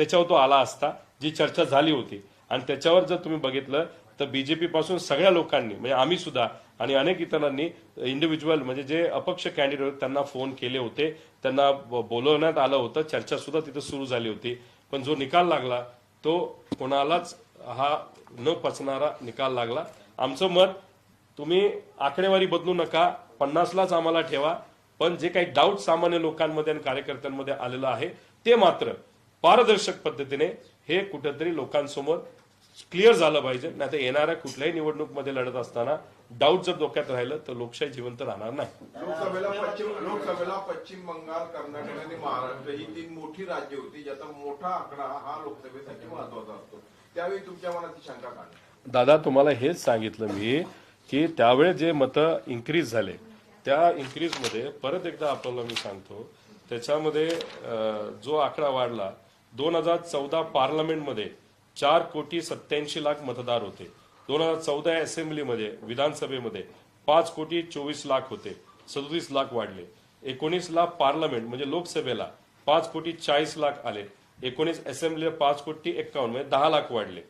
त्याच्यावर तो आला असता जी चर्चा झाली होती. आणि त्याच्यावर जर तुम्ही बघितलं तर बीजेपी पासून सगळ्या लोकांनी म्हणजे आम्ही सुद्धा आणि अनेक इतरांनी इंडिव्हिज्युअल म्हणजे जे अपक्ष कॅन्डिडेट त्यांना फोन केले होते. त्यांना बोलवण्यात आलं होतं. चर्चा सुद्धा तिथं सुरू झाली होती. पण जो निकाल लागला तो कोणालाच हा न पचणारा निकाल लागला. आमचं मत तुम्ही आकडेवारी बदलू नका पन्नासलाच आम्हाला ठेवा. पण जे काही डाऊट सामान्य लोकांमध्ये आणि कार्यकर्त्यांमध्ये आलेलं आहे ते मात्र पारदर्शक पद्धतीने हे कुठेतरी लोकांसमोर क्लिअर झालं पाहिजे. नाही तर येणाऱ्या कुठल्याही निवडणूकमध्ये लढत असताना डाऊट जर डोक्यात राहिलं तर लोकशाही जिवंत राहणार नाही. लोकसभेला पश्चिम लोकसभेला पश्चिम बंगाल कर्नाटक आणि महाराष्ट्र ही तीन मोठी राज्य होती ज्याचा मोठा आकडा हा लोकसभेसाठी महत्त्वाचा असतो. त्यावेळी तुमच्या मनात ही शंका काढली दादा तुम्हाला हेच सांगितलं मी की त्यावेळेस जे मतं इन्क्रीज झाले त्या इन्क्रीजमध्ये परत एकदा आपल्याला मी सांगतो त्याच्यामध्ये जो आकडा वाढला दोन हजार चौदा पार्लमेंटमध्ये चार कोटी सत्याऐंशी लाख मतदार होते. दोन हजार चौदा असेंब्लीमध्ये विधानसभेमध्ये पाच कोटी चोवीस लाख होते. सदोतीस लाख वाढले. एकोणीसला पार्लमेंट म्हणजे लोकसभेला पाच कोटी चाळीस लाख आले. एकोणीस असेंब्लीला पाच कोटी एक्कावन्न म्हणजे दहा लाख वाढले.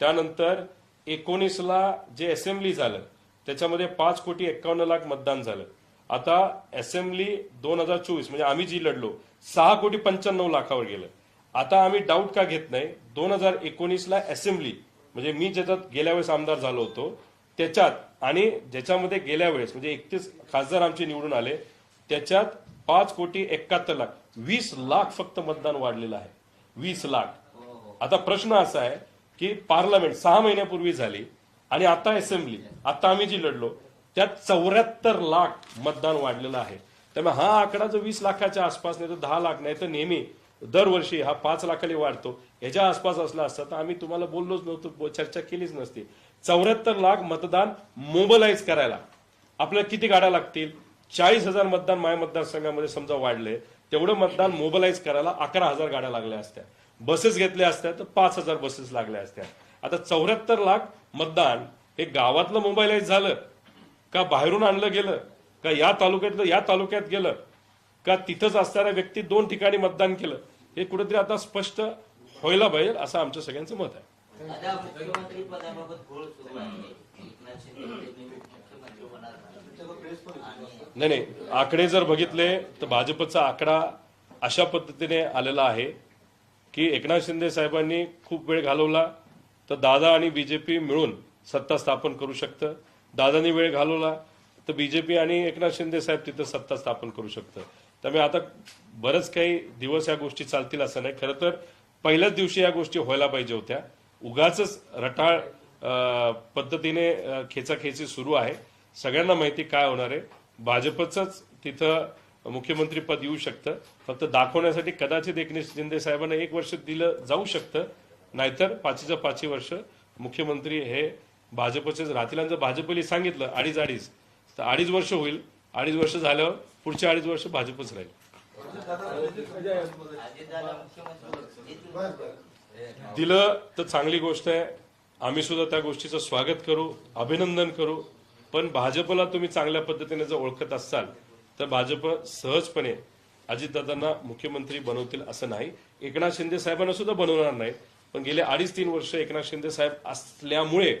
त्यानंतर एकोणीसला जे असेंब्ली झालं त्याच्यामध्ये पाच कोटी एक्कावन्न लाख मतदान झालं. आता असेंब्ली दोन हजार चोवीस म्हणजे आम्ही जी लढलो सहा कोटी पंच्याण्णव लाखावर गेलं. आता आम्ही डाऊट का घेत नाही? दोन हजार एकोणीसला असेंब्ली म्हणजे मी ज्याच्यात गेल्या वेळेस आमदार झालो होतो त्याच्यात आणि ज्याच्यामध्ये गेल्या वेळेस म्हणजे एकतीस खासदार आमचे निवडून आले त्याच्यात पाच कोटी एकाहत्तर लाख वीस लाख फक्त मतदान वाढलेलं आहे. वीस लाख. आता प्रश्न असा आहे की पार्लमेंट सहा महिन्यापूर्वी झाली आणि आता असेंब्ली आता आम्ही जी लढलो त्यात चौऱ्याहत्तर लाख मतदान वाढलेलं आहे. त्यामुळे हा आकडा जो वीस लाखाच्या आसपास नाही तर दहा लाख नाही तर नेहमी दरवर्षी हा पाच लाखाली वाढतो. ह्याच्या आसपास असला असता तर आम्ही तुम्हाला बोललोच नव्हतो चर्चा केलीच नसती. चौऱ्याहत्तर लाख मतदान मोबलाईज करायला. आपल्याला किती गाड्या लागतील? चाळीस हजार मतदान माय मतदारसंघामध्ये समजा वाढले तेवढं मतदान मोबलाईज करायला अकरा हजार गाड्या लागल्या असत्या. बसेस घेतल्या असत्या तर पाच हजार बसेस लागल्या असत्या. आता चौऱ्याहत्तर लाख मतदान हे गावातलं मोबाईलाईज झालं का बाहेरून आणलं गेलं का या तालुक्यातलं या तालुक्यात गेलं? का तिथंच असणाऱ्या व्यक्ती दोन ठिकाणी मतदान केलं हे कुठेतरी आता स्पष्ट व्हायला पाहिजे असं आमचं सगळ्यांचं मत आहे. नाही नाही आकडे जर बघितले तर भाजपचा आकडा अशा पद्धतीने आलेला आहे की एकनाथ शिंदे साहेबांनी खूप वेळ घालवला तर दादा आणि बीजेपी मिळून सत्ता स्थापन करू शकतं. दादानी वेळ घालवला तर बीजेपी आणि एकनाथ शिंदे साहेब तिथं सत्ता स्थापन करू शकतं. त्यामुळे आता बरंच काही दिवस या गोष्टी चालतील असं नाही. खरं तर पहिल्याच दिवशी या गोष्टी व्हायला पाहिजे होत्या. उगाच रटाळ पद्धतीने खेचाखेची सुरू आहे. सगळ्यांना माहिती काय होणार आहे. भाजपचंच तिथं मुख्यमंत्री पद येऊ शकतं. फक्त दाखवण्यासाठी कदाचित एकनाथ शिंदे साहेबांना एक वर्ष दिलं जाऊ शकतं. नाहीतर पाचीच्या पाचही वर्ष मुख्यमंत्री हे भाजपचेच राहतील. आणि जर भाजपने सांगितलं अडीच अडीच तर अडीच वर्ष होईल. अडीच वर्ष झाल्यावर पुढचे अडीच वर्ष भाजपच राहील. दिलं तर चांगली गोष्ट आहे. आम्ही सुद्धा त्या गोष्टीचं स्वागत करू अभिनंदन करू. पण भाजपला तुम्ही चांगल्या पद्धतीने जर ओळखत असाल तर भाजप सहजपणे अजितदादांना मुख्यमंत्री बनवतील असं नाही. एकनाथ शिंदे साहेबांना सुद्धा बनवणार नाही पण गेले अडीच तीन वर्ष एकनाथ शिंदे साहेब असल्यामुळे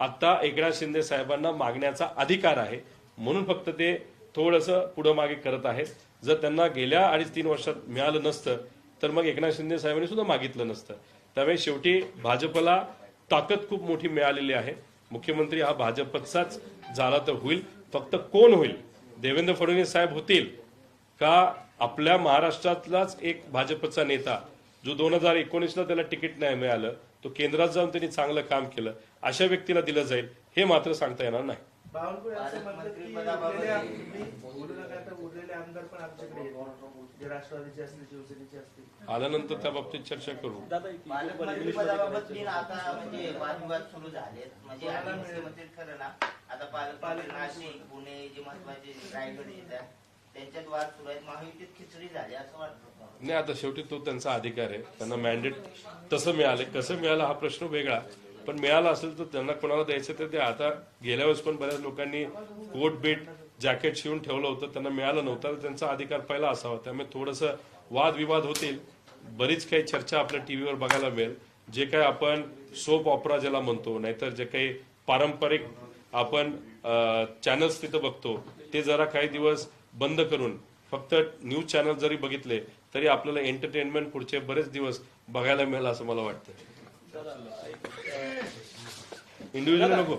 आता एकनाथ शिंदे साहेबांना मागण्याचा अधिकार आहे. म्हणून फक्त ते थोडंसं पुढं मागे करत आहेत. जर त्यांना गेल्या अडीच तीन वर्षात मिळालं नसतं तर मग एकनाथ शिंदे साहेबांनी सुद्धा मागितलं नसतं. त्यामुळे शेवटी भाजपला ताकद खूप मोठी मिळालेली आहे. मुख्यमंत्री हा भाजपचाच झाला तर होईल. फक्त कोण होईल? देवेंद्र फडणवीस साहेब होतील का आपल्या महाराष्ट्रातलाच एक भाजपचा नेता जो दोन हजार एकोणीसला त्याला तिकीट नाही मिळालं तो केंद्रात जाऊन त्यांनी चांगलं काम केलं अशा व्यक्तीला दिलं जाईल हे मात्र सांगता येणार नाही. बावनकुळे असं म्हणतात की उरलेले आम- मी बोलू नका तर उरलेले आमदार पण आमच्याकडे येतील. जे राष्ट्रवादीचे असतील शिवसेनेचे असतील. आल्यानंतर त्या बाबतीत चर्चा करू. पालकमंत्री पदाबाबत बिन आता म्हणजे वादविवाद सुरू झालेत. म्हणजे आधी मुख्यमंत्री ठरलं ना. आता पालकमंत्री नाशिक पुणे जे महत्त्वाचे रायगड येतात त्यांच्यात वाद सुरू आहेत. महायुतीत खिचडी झाली असं वाटतं नाही आता शेवटी तो त्यांचा अधिकार आहे. त्यांना मॅन्डेट तसं मिळाले कसं मिळालं हा प्रश्न वेगळा. पण मिळालं असेल तर त्यांना कोणाला द्यायचं तर ते आता गेल्या वेळेस पण बऱ्याच लोकांनी कोट बीट जॅकेट शिवून ठेवलं होतं. त्यांना मिळालं नव्हतं. तर त्यांचा अधिकार पहिला असावा त्यामुळे थोडंसं वादविवाद होतील. बरीच काही चर्चा आपल्या टीव्हीवर बघायला मिळेल. जे काही आपण सोप ऑपरा ज्याला म्हणतो नाहीतर जे काही पारंपरिक आपण चॅनल्स तिथं बघतो ते जरा काही दिवस बंद करून फक्त न्यूज चॅनल जरी बघितले तरी आपल्याला एंटरटेनमेंट पुढचे बरेच दिवस बघायला मिळेल असं मला वाटतं. इंडिव्हिज्युअल नको